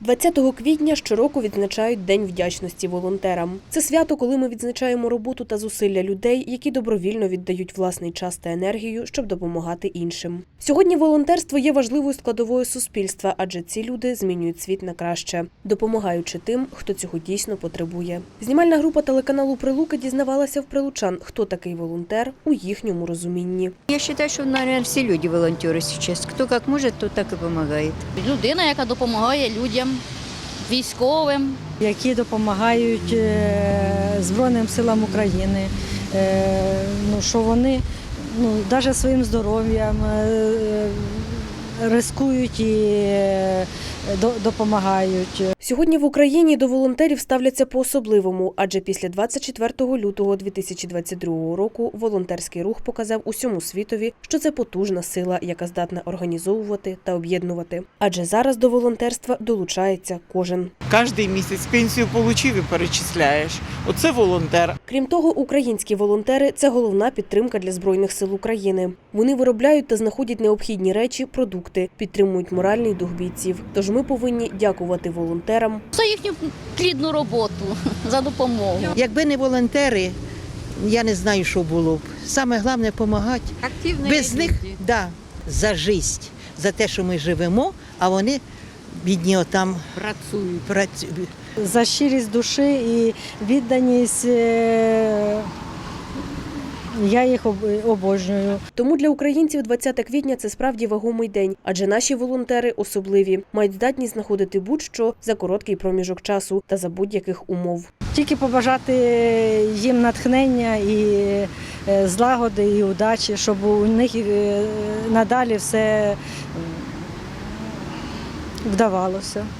20 квітня щороку відзначають День вдячності волонтерам. Це свято, коли ми відзначаємо роботу та зусилля людей, які добровільно віддають власний час та енергію, щоб допомагати іншим. Сьогодні волонтерство є важливою складовою суспільства, адже ці люди змінюють світ на краще, допомагаючи тим, хто цього дійсно потребує. Знімальна група телеканалу Прилуки дізнавалася в прилучан, хто такий волонтер у їхньому розумінні. Я считаю, что, наверное, все люди волонтеры сейчас. Кто как может, тот так и помогает. людина, яка допомагає людям, військовим. які допомагають е, Збройним силам України, Е, ну, що вони ну, навіть своїм здоров'ям е, рискують і допомагають. Сьогодні в Україні до волонтерів ставляться по-особливому, адже після 24 лютого 2022 року волонтерський рух показав усьому світові, що це потужна сила, яка здатна організовувати та об'єднувати. Адже зараз до волонтерства долучається кожен. Кожний місяць пенсію отримав і перечисляєш. Оце волонтер. Крім того, українські волонтери це головна підтримка для збройних сил України. Вони виробляють та знаходять необхідні речі, продукти, підтримують моральний дух бійців. Тож ми повинні дякувати волонтерам За їхню плідну роботу, за допомогу. Якби не волонтери, я не знаю, що було б. Саме головне допомагати. Активные Без них да, за життя, за те, що ми живемо, а вони бідні отам Працюють. працюють. За щирість душі і відданість е, я їх обожнюю. Тому для українців 20 квітня це справді вагомий день, адже наші волонтери особливі, мають здатність знаходити будь-що за короткий проміжок часу та за будь-яких умов. Тільки побажати їм натхнення і е, злагоди, і удачі, щоб у них е, надалі все вдавалося.